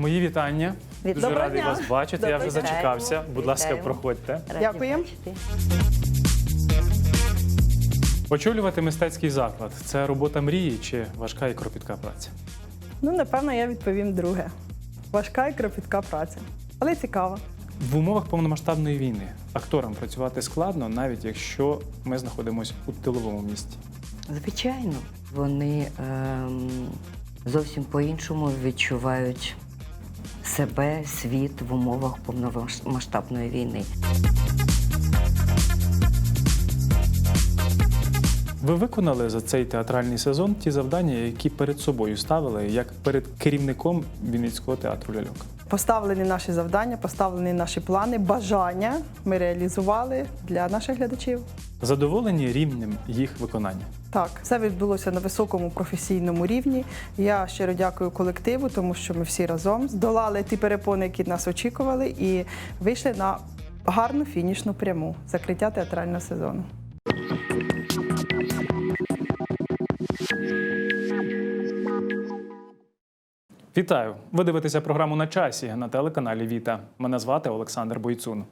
Мої вітання. Від- Дуже Доброго радий дня. вас бачити. Я вже дня. зачекався. Будь ласка, Вітаємо. проходьте. Раді Дякуємо. бачити. Очолювати мистецький заклад це робота мрії чи важка і кропітка праця? Ну, напевно, я відповім друге. Важка і кропітка праця. Але цікава. В умовах повномасштабної війни акторам працювати складно, навіть якщо ми знаходимося у тиловому місті. Звичайно, вони ем, зовсім по-іншому відчувають себе, світ в умовах повномасштабної війни. Ви виконали за цей театральний сезон ті завдання, які перед собою ставили, як перед керівником Вінницького театру ляльок. Поставлені наші завдання, поставлені наші плани, бажання ми реалізували для наших глядачів. Задоволені рівнем їх виконання. Так, все відбулося на високому професійному рівні. Я щиро дякую колективу, тому що ми всі разом здолали ті перепони, які нас очікували, і вийшли на гарну фінішну пряму закриття театрального сезону. Вітаю! Ви дивитеся програму на часі на телеканалі Віта. Мене звати Олександр Бойцун.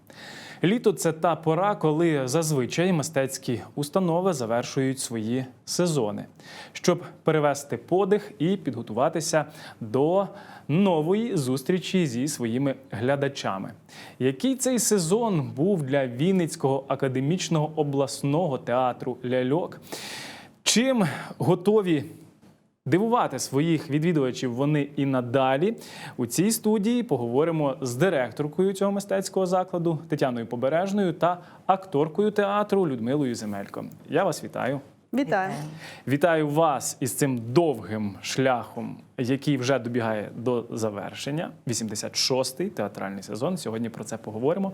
Літо це та пора, коли зазвичай мистецькі установи завершують свої сезони, щоб перевести подих і підготуватися до нової зустрічі зі своїми глядачами. Який цей сезон був для Вінницького академічного обласного театру ляльок? Чим готові Дивувати своїх відвідувачів вони і надалі. У цій студії поговоримо з директоркою цього мистецького закладу Тетяною Побережною та акторкою театру Людмилою Земелько. Я вас вітаю. Вітаю! Вітаю вас із цим довгим шляхом, який вже добігає до завершення. 86-й театральний сезон. Сьогодні про це поговоримо.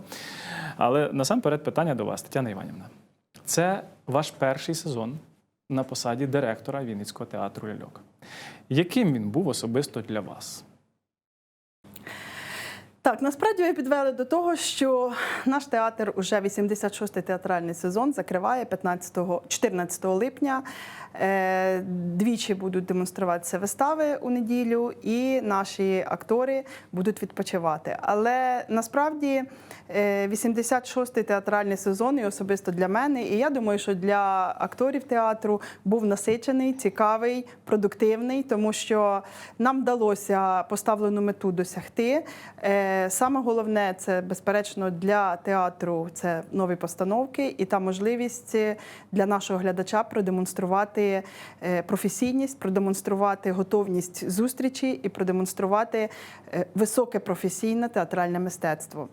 Але насамперед питання до вас, Тетяна Іванівна. Це ваш перший сезон на посаді директора Вінницького театру ляльок. Яким він був особисто для вас? Так, насправді ви підвели до того, що наш театр уже 86-й театральний сезон закриває 15-14 липня. Е, Двічі будуть демонструватися вистави у неділю, і наші актори будуть відпочивати. Але насправді е, 86-й театральний сезон, і особисто для мене, і я думаю, що для акторів театру був насичений, цікавий, продуктивний, тому що нам вдалося поставлену мету досягти. Е, Саме головне це безперечно для театру це нові постановки і та можливість для нашого глядача продемонструвати е, професійність, продемонструвати готовність зустрічі і продемонструвати е, високе професійне театральне мистецтво.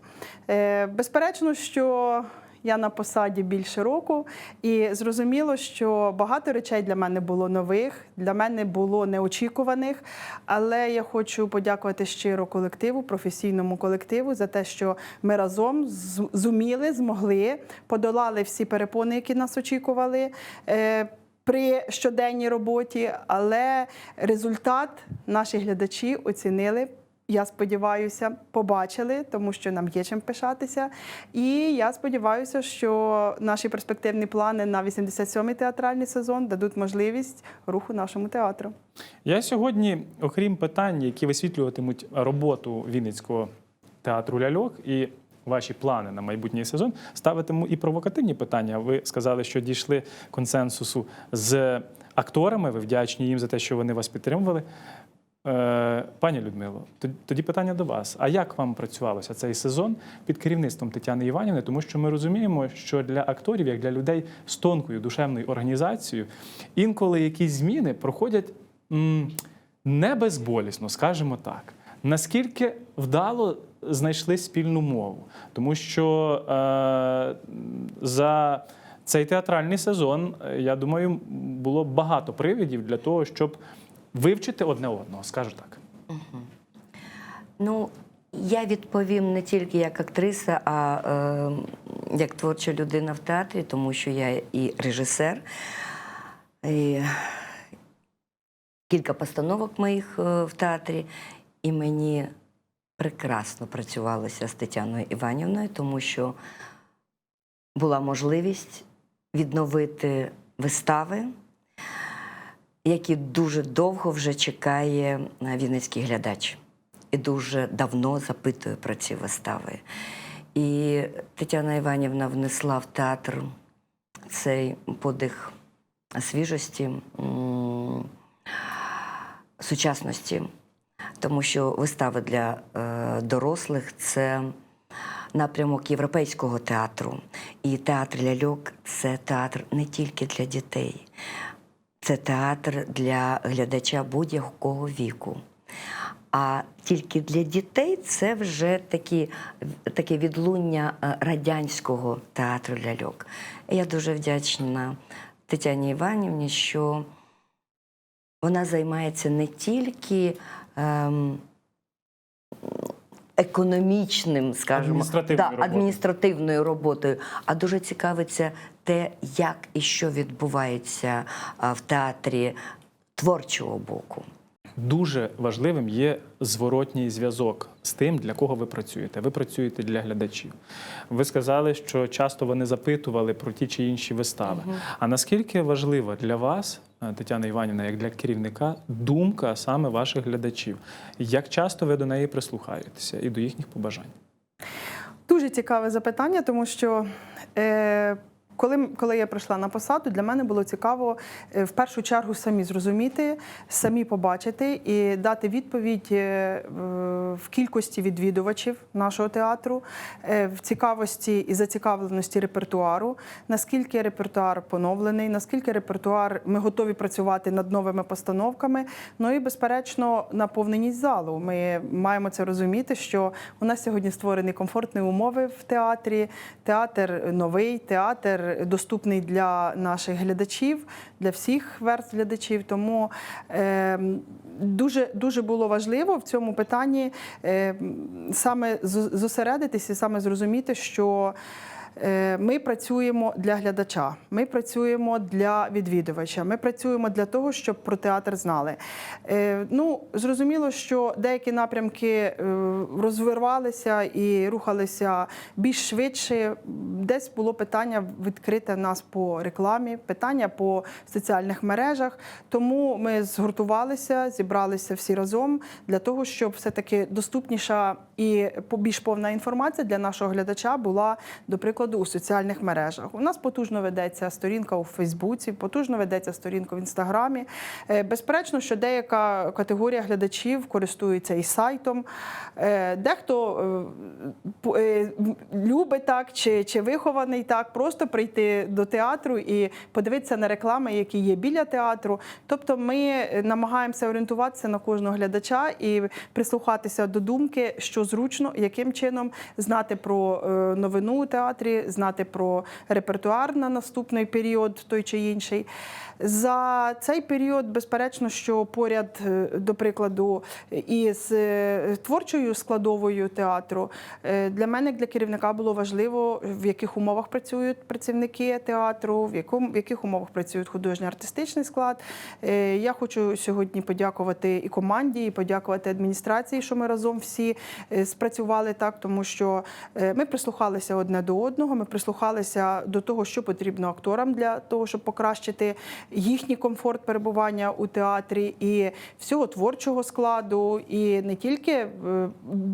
Е, Безперечно, що я на посаді більше року, і зрозуміло, що багато речей для мене було нових, для мене було неочікуваних. Але я хочу подякувати щиро колективу, професійному колективу за те, що ми разом зуміли, змогли, подолали всі перепони, які нас очікували. е, При щоденній роботі, але результат наші глядачі оцінили я сподіваюся, побачили, тому що нам є чим пишатися. І я сподіваюся, що наші перспективні плани на 87-й театральний сезон дадуть можливість руху нашому театру. Я сьогодні, окрім питань, які висвітлюватимуть роботу Вінницького театру ляльок і ваші плани на майбутній сезон, ставитиму і провокативні питання. Ви сказали, що дійшли консенсусу з акторами. Ви вдячні їм за те, що вони вас підтримували. Е, Пані Людмило, тоді- питання до вас. А як вам працювалося цей сезон під керівництвом Тетяни Іванівни? Тому що ми розуміємо, що для акторів, як для людей з тонкою душевною організацією, інколи якісь зміни проходять не безболісно, скажімо так. Наскільки вдало знайшли спільну мову? Тому що е, за цей театральний сезон, е, я думаю, було багато привідів для того, щоб вивчити одне одного, скажу так. Ну, я відповім не тільки як актриса, а е, як творча людина в театрі, тому що я і режисер. І кілька постановок моїх е, в театрі, і мені прекрасно працювалося з Тетяною Іванівною, тому що була можливість відновити вистави, які дуже довго вже чекає е, вінницький глядач. і дуже давно запитую про ці вистави. І Тетяна Іванівна внесла в театр цей подих свіжості, сучасності, тому що вистави для е, дорослих це напрямок європейського театру. І театр ляльок це театр не тільки для дітей, це театр для глядача будь-якого віку. А тільки для дітей це вже такі, таке відлуння е, радянського театру ляльок. Я дуже вдячна Тетяні Іванівні, що вона займається не тільки ем, економічним, скажімо, Адміністративною да, адміністративною роботою, а дуже цікавиться те, як і що відбувається в театрі творчого боку. Дуже важливим є зворотній зв'язок з тим, для кого ви працюєте. Ви працюєте для глядачів. Ви сказали, що часто вони запитували про ті чи інші вистави. А наскільки важлива для вас, Тетяна Іванівна, як для керівника, думка саме ваших глядачів? Як часто ви до неї прислухаєтеся і до їхніх побажань? Дуже цікаве запитання, тому що е, коли, коли я прийшла на посаду, для мене було цікаво е, в першу чергу самі зрозуміти, самі побачити і дати відповідь е, в- кількості відвідувачів нашого театру, е, в цікавості і зацікавленості репертуару, наскільки репертуар поновлений, наскільки репертуар ми готові працювати над новими постановками. Ну і безперечно, наповненість залу. Ми маємо це розуміти, що у нас сьогодні створені комфортні умови в театрі. Театр новий, театр доступний для наших глядачів, для всіх верств глядачів. Тому е, дуже, дуже було важливо в цьому питанні е, саме зосередитися, саме зрозуміти, що. Е, Ми працюємо для глядача, ми працюємо для відвідувача, ми працюємо для того, щоб про театр знали. Е, Ну, зрозуміло, що деякі напрямки е, розвивалися і рухалися більш швидше. Десь було питання відкрите нас по рекламі, питання по соціальних мережах. Тому ми згуртувалися, зібралися всі разом для того, щоб все-таки доступніша і більш повна інформація для нашого глядача була, до прикладу, у соціальних мережах. У нас потужно ведеться сторінка у Фейсбуці, потужно ведеться сторінка в Інстаграмі. Е, Безперечно, що деяка категорія глядачів користується і сайтом. Е, Дехто е, любить так чи, чи вихований так, просто прийти до театру і подивитися на реклами, які є біля театру. Тобто ми намагаємося орієнтуватися на кожного глядача і прислухатися до думки, що зручно, яким чином знати про новину у театрі, знати про репертуар на наступний період, той чи інший. За цей період, безперечно, що поряд, е, до прикладу, із е, творчою складовою театру, е, для мене, як для керівника, було важливо, в яких умовах працюють працівники театру, в якому в яких умовах працюють художньо-артистичний склад. Е, Я хочу сьогодні подякувати і команді, і подякувати адміністрації, що ми разом всі спрацювали так, тому що ми прислухалися одне до одного. Ми прислухалися до того, що потрібно акторам для того, щоб покращити їхній комфорт перебування у театрі і всього творчого складу, і не тільки е,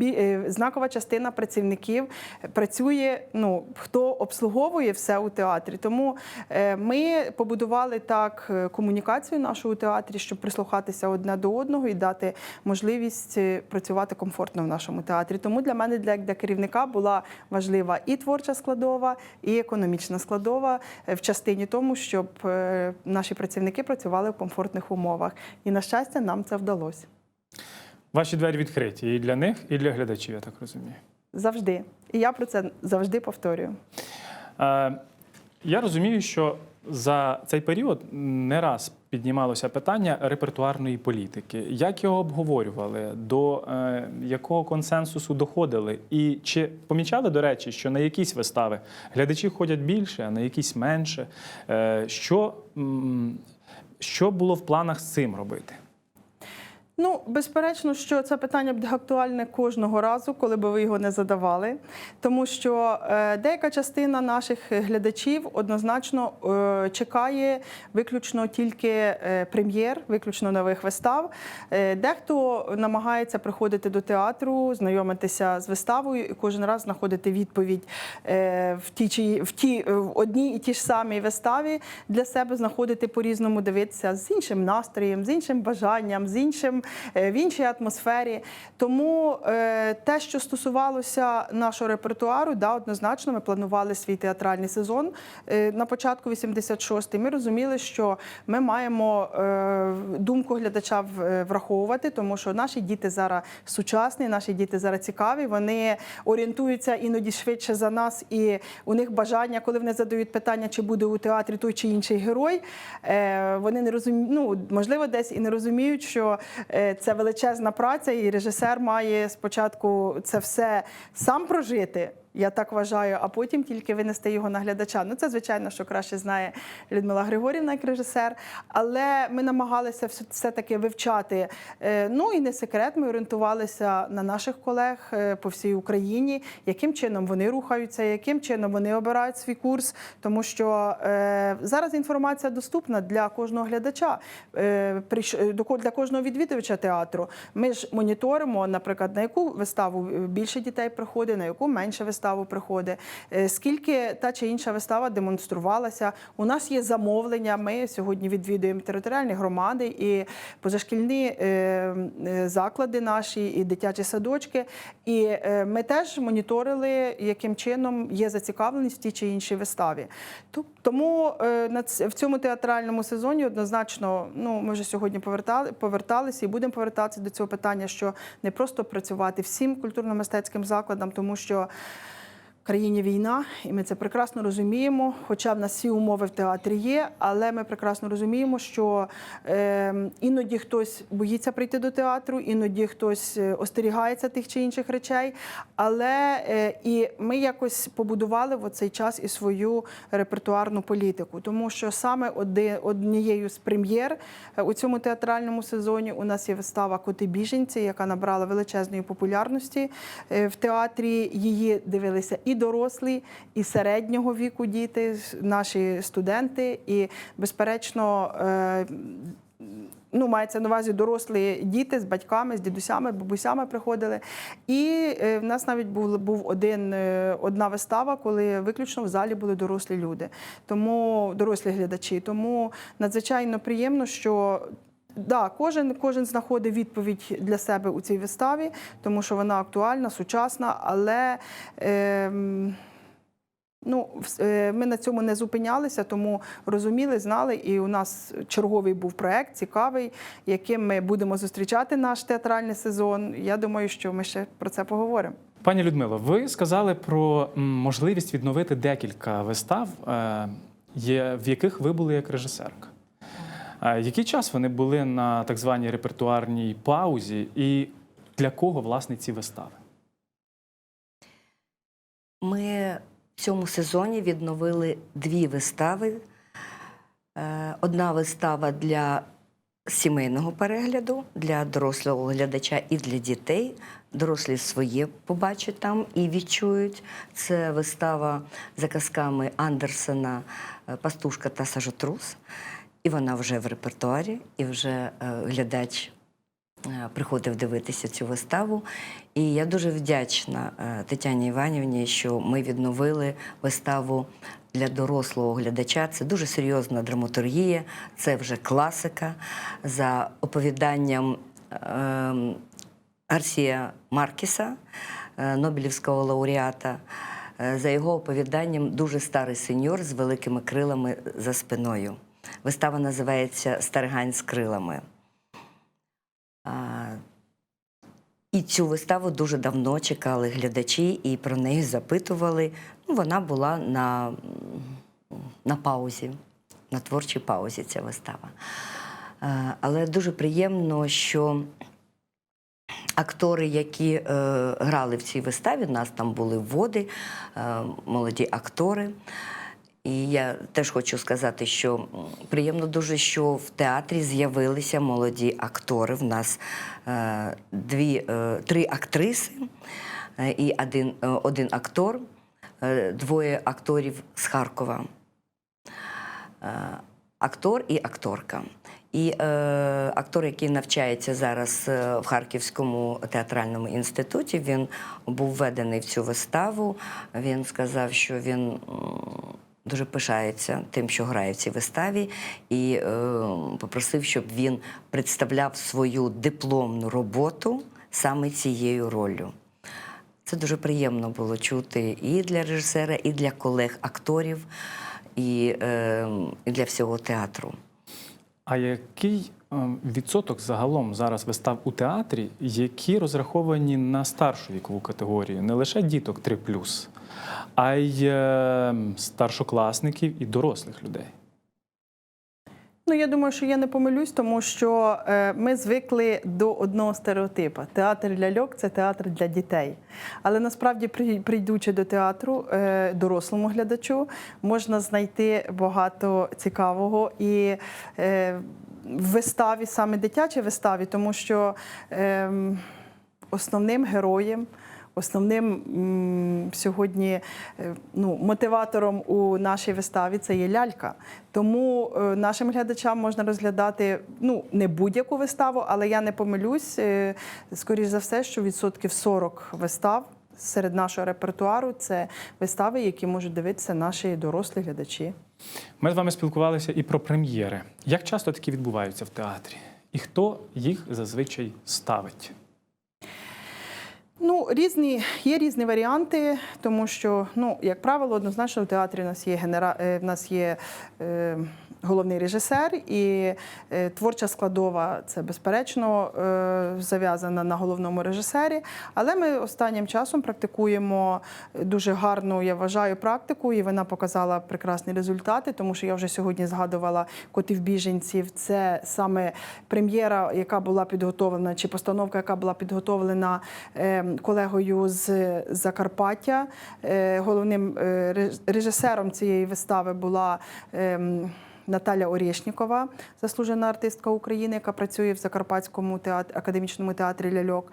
е, знакова частина працівників працює. Ну хто обслуговує все у театрі. Тому е, ми побудували так комунікацію нашу у театрі, щоб прислухатися одне до одного і дати можливість працювати комфортно в нашому театрі. Тому для мене, для, для керівника, була важлива і творча складова, і економічна складова е, в частині тому, щоб е, наші працівники працювали в комфортних умовах. І на щастя, нам це вдалося Ваші двері відкриті і для них, і для глядачів, я так розумію. завжди. І я про це завжди повторюю. Е, Я розумію, що за цей період не раз піднімалося питання репертуарної політики. Як його обговорювали, до е, якого консенсусу доходили? І чи помічали, до речі, що на якісь вистави глядачі ходять більше, а на якісь менше? Е, що, що було в планах з цим робити? Ну, безперечно, що це питання буде актуальне кожного разу, коли би ви його не задавали. Тому що е, деяка частина наших глядачів однозначно е, чекає виключно тільки е, прем'єр, виключно нових вистав. Дехто намагається приходити до театру, знайомитися з виставою і кожен раз знаходити відповідь в тій чи в ті в одній і ті ж самій виставі для себе знаходити по-різному, дивитися з іншим настроєм, з іншим бажанням, з іншим в іншій атмосфері. Тому е, те, що стосувалося нашого репертуару, да, однозначно ми планували свій театральний сезон е, на початку 86-й. Ми розуміли, що ми маємо е, думку глядача е, враховувати, тому що наші діти зараз сучасні, наші діти зараз цікаві. Вони орієнтуються іноді швидше за нас, і у них бажання, коли вони задають питання, чи буде у театрі той чи інший герой. е, Вони не розуміють, ну можливо, десь і не розуміють, що е, це величезна праця, і режисер має спочатку це все сам прожити. Я так вважаю, а потім тільки винести його на глядача. Ну це звичайно, що краще знає Людмила Григорівна як режисер. Але ми намагалися все- все-таки вивчати. Е, Ну і не секрет, ми орієнтувалися на наших колег е, по всій Україні, яким чином вони рухаються, яким чином вони обирають свій курс. Тому що е, зараз інформація доступна для кожного глядача, для кожного відвідувача театру. Ми ж моніторимо, наприклад, на яку виставу більше дітей приходить, на яку менше виставу приходить, е, скільки та чи інша вистава демонструвалася. У нас є замовлення. Ми сьогодні відвідуємо територіальні громади і позашкільні е, е, заклади наші, і дитячі садочки. І ми теж моніторили, яким чином є зацікавленість в тій чи іншій виставі. Тому в цьому театральному сезоні однозначно, ну ми вже сьогодні повертали, поверталися і будемо повертатися до цього питання, що не просто працювати всім культурно-мистецьким закладам, тому що країні війна, і ми це прекрасно розуміємо. Хоча в нас всі умови в театрі є, але ми прекрасно розуміємо, що е, іноді хтось боїться прийти до театру, іноді хтось е, остерігається тих чи інших речей. Але е, і ми якось побудували в цей час і свою репертуарну політику, тому що саме однією з прем'єр е, у цьому театральному сезоні у нас є вистава Коти біженці, яка набрала величезної популярності в театрі. Її дивилися і дорослі, і середнього віку діти, наші студенти. І, безперечно, е, Ну, мається на увазі дорослі діти з батьками, з дідусями, бабусями приходили. І е, в нас навіть був, був один, е, одна вистава, коли виключно в залі були дорослі люди, тому дорослі глядачі. Тому надзвичайно приємно, що Да, кожен, кожен знаходить відповідь для себе у цій виставі, тому що вона актуальна, сучасна, але ем, ну, е, ми на цьому не зупинялися, тому розуміли, знали. І у нас черговий був проект цікавий, яким ми будемо зустрічати наш театральний сезон. Я думаю, що ми ще про це поговоримо. Пані Людмило, ви сказали про можливість відновити декілька вистав, е, в яких ви були як режисерка. Який час вони були на так званій репертуарній паузі, і для кого власне ці вистави? Ми в цьому сезоні відновили дві вистави. Е, Одна вистава для сімейного перегляду, для дорослого глядача і для дітей. Дорослі своє побачать там і відчують. Це вистава за казками Андерсена Пастушка та Сажотрус. І вона вже в репертуарі, і вже е, глядач е, приходив дивитися цю виставу. І я дуже вдячна е, Тетяні Іванівні, що ми відновили виставу для дорослого глядача. Це дуже серйозна драматургія, це вже класика за оповіданням. ем, Арсія Маркіса, Нобелівського лауреата. За його оповіданням дуже старий сеньор з великими крилами за спиною. Вистава називається Старигань з крилами. І цю виставу дуже давно чекали глядачі і про неї запитували. Ну, вона була на, на паузі, на творчій паузі ця вистава. Але дуже приємно, що актори, які е, грали в цій виставі, у нас там були вводи, е, молоді актори. І я теж хочу сказати, що приємно дуже, що в театрі з'явилися молоді актори. В нас е, дві, е, три актриси е, і один, один актор, двоє акторів з Харкова. Актор і акторка. І е, актор, який навчається зараз в Харківському театральному інституті, він був введений в цю виставу. Він сказав, що він дуже пишається тим, що грає в цій виставі, і е, попросив, щоб він представляв свою дипломну роботу саме цією роллю. Це дуже приємно було чути і для режисера, і для колег-акторів, і, е, і для всього театру. А який е, відсоток загалом зараз вистав у театрі, які розраховані на старшу вікову категорію, не лише діток 3+, а й старшокласників і дорослих людей? Ну, я думаю, що я не помилюсь, тому що е, ми звикли до одного стереотипа: театр ляльок це театр для дітей. Але насправді, при- прийдучи до театру, е, дорослому глядачу, можна знайти багато цікавого і е, в виставі, саме дитячій виставі, тому що е, основним героєм. Основним сьогодні е, ну, мотиватором у нашій виставі це є лялька. Тому е, нашим глядачам можна розглядати ну, не будь-яку виставу, але я не помилюсь, е, скоріш за все, що відсотків 40 вистав серед нашого репертуару це вистави, які можуть дивитися наші дорослі глядачі. Ми з вами спілкувалися і про прем'єри. Як часто такі відбуваються в театрі? І хто їх зазвичай ставить? Ну, різні є різні варіанти, тому що, ну, як правило, однозначно в театрі нас є генера... е, в нас є е, головний режисер, і е, творча складова це безперечно е, зав'язана на головному режисері. Але ми останнім часом практикуємо дуже гарну, я вважаю, практику, і вона показала прекрасні результати, тому що я вже сьогодні згадувала котів біженців. Це саме прем'єра, яка була підготовлена, чи постановка, яка була підготовлена е, колегою з Закарпаття. Е, Головним е, режисером цієї вистави була. ем, Наталя Орєшнікова, заслужена артистка України, яка працює в Закарпатському театр, академічному театрі Ляльок.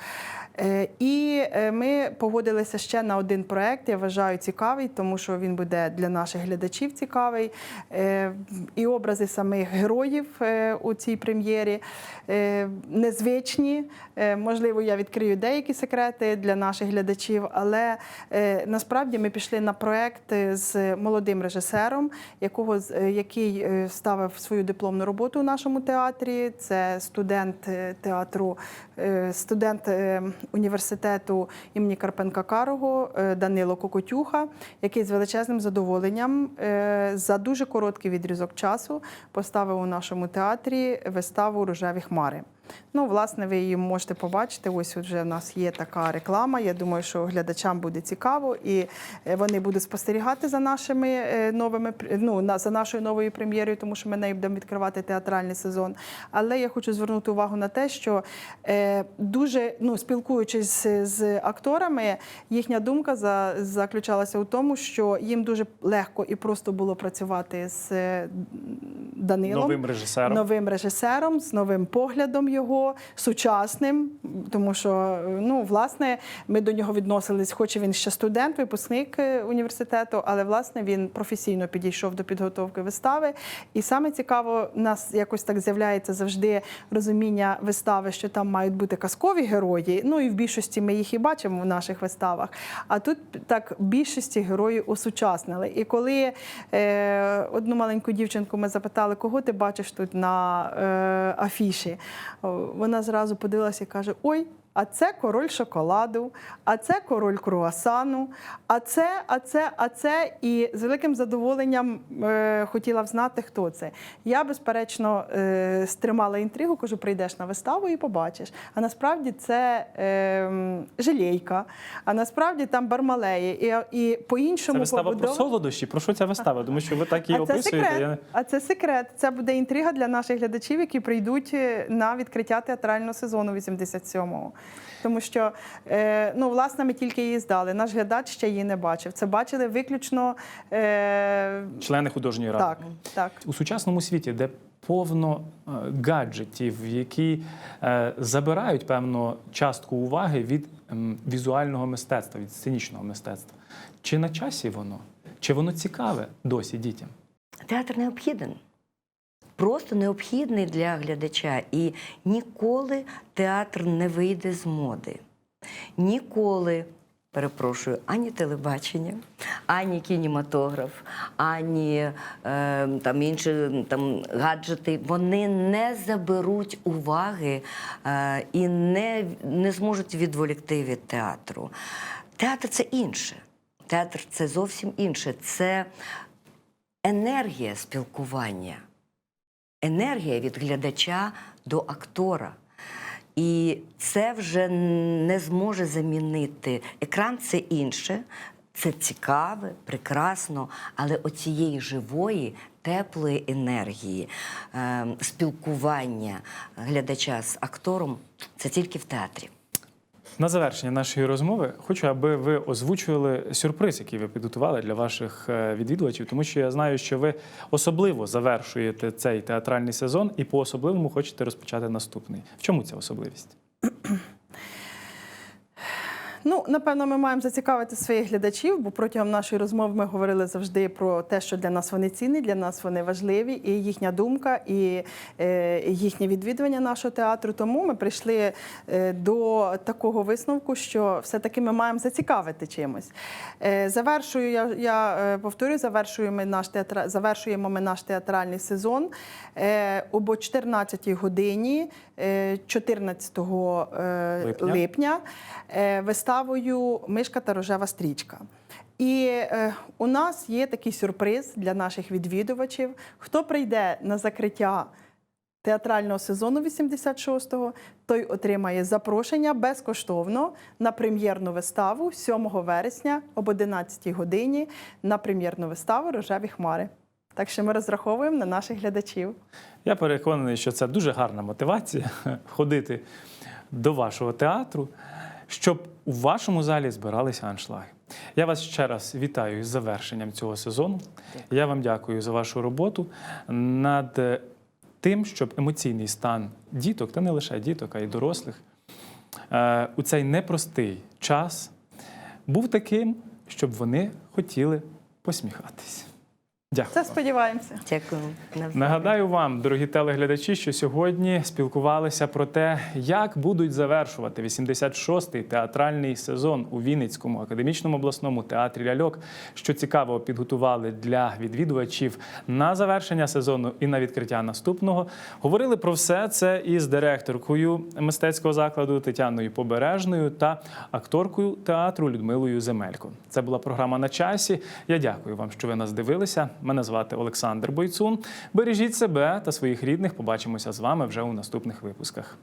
Е, І е, ми погодилися ще на один проект. Я вважаю цікавий, тому що він буде для наших глядачів цікавий. Е, І образи самих героїв у цій прем'єрі незвичні. Можливо, я відкрию деякі секрети для наших глядачів, але насправді ми пішли на проект з молодим режисером, якого який ставив свою дипломну роботу у нашому театрі. Це студент театру, студент е, університету імені Карпенка Карого е, Данило Кокотюха, який з величезним задоволенням е, за дуже короткий відрізок часу поставив у нашому театрі виставу Рожеві хмари. Ну, власне, ви її можете побачити. Ось вже в нас є така реклама. Я думаю, що глядачам буде цікаво, і е, вони будуть спостерігати за нашими е, новими ну, за нашою новою прем'єрою, тому що ми нею будемо відкривати театральний сезон. Але я хочу звернути увагу на те, що е, дуже ну, спілкуючись з, акторами, їхня думка заключалася у тому, що їм дуже легко і просто було працювати з Данилом Новим режисером. новим режисером, з новим поглядом його, сучасним. Тому що, ну, власне, ми до нього відносились, хоч і він ще студент, випускник е, університету, але власне він професійно підійшов до підготовки вистави. І саме цікаво, в нас якось так з'являється завжди розуміння вистави, що там мають бути казкові герої. Ну і в більшості ми їх і бачимо в наших виставах. А тут так більшості героїв осучаснили. І коли е, одну маленьку дівчинку ми запитали, кого ти бачиш тут на е, афіші, вона зразу подивилася і каже: Ой. А це король шоколаду, а це король круасану, а це, а це, а це. І з великим задоволенням е, хотіла б знати, хто це. Я, безперечно, е, стримала інтригу, кажу, прийдеш на виставу і побачиш. А насправді це е, м, а насправді там бармалеї. І, і по-іншому вистава про солодощі. Про що ця вистава? Тому що ви так її А це описуєте. секрет. Я... А це секрет. Це буде інтрига для наших глядачів, які прийдуть е, на відкриття театрального сезону 87-го. Тому що е, ну, власне ми тільки її здали. Наш глядач ще її не бачив. Це бачили виключно е, Члени художньої ради. так, так. У сучасному світі, де повно е, гаджетів, які е, забирають певну частку уваги від ем, візуального мистецтва, від сценічного мистецтва. Чи на часі воно? Чи воно цікаве досі дітям? Театр необхіден. Просто необхідний для глядача. І ніколи театр не вийде з моди. Ніколи, перепрошую, ані телебачення, ані кінематограф, ані е, там інші там, гаджети, вони не заберуть уваги е, і не, не зможуть відволікти від театру. Театр це інше. Театр це зовсім інше. Це енергія спілкування, енергія від глядача до актора. І це вже не зможе замінити. Екран це інше, це цікаве, прекрасно, але оцієї живої, теплої енергії, е, спілкування глядача з актором це тільки в театрі. На завершення нашої розмови хочу, аби ви озвучували сюрприз, який ви підготували для ваших е, відвідувачів, тому що я знаю, що ви особливо завершуєте цей театральний сезон і по особливому хочете розпочати наступний. В чому ця особливість? Ну, напевно, ми маємо зацікавити своїх глядачів, бо протягом нашої розмови ми говорили завжди про те, що для нас вони цінні, для нас вони важливі, і їхня думка, і е, їхнє відвідування нашого театру. Тому ми прийшли е, до такого висновку, що все-таки ми маємо зацікавити чимось. Е, завершую, я, я повторюю, завершуємо ми наш театра, завершуємо ми наш театральний сезон об 14-й годині, 14 е, Липня. липня е, виставою Мишка та рожева стрічка. І е, у нас є такий сюрприз для наших відвідувачів. Хто прийде на закриття театрального сезону 86-го, той отримає запрошення безкоштовно на прем'єрну виставу 7 вересня об 11 годині на прем'єрну виставу Рожеві хмари. Так що ми розраховуємо на наших глядачів. Я переконаний, що це дуже гарна мотивація ходити до вашого театру, щоб у вашому залі збиралися аншлаги. Я вас ще раз вітаю з завершенням цього сезону. Я вам дякую за вашу роботу над е, тим, щоб емоційний стан діток, та не лише діток, а й дорослих, е, у цей непростий час був таким, щоб вони хотіли посміхатись. Дякую. Це сподіваємося. Дякую. Нагадаю вам, дорогі телеглядачі, що сьогодні спілкувалися про те, як будуть завершувати 86-й театральний сезон у Вінницькому академічному обласному театрі ляльок. Що цікавого підготували для відвідувачів на завершення сезону і на відкриття наступного. Говорили про все це із директоркою мистецького закладу Тетяною Побережною та акторкою театру Людмилою Земелько. Це була програма на часі. Я дякую вам, що ви нас дивилися. Мене звати Олександр Бойцун. Бережіть себе та своїх рідних. Побачимося з вами вже у наступних випусках.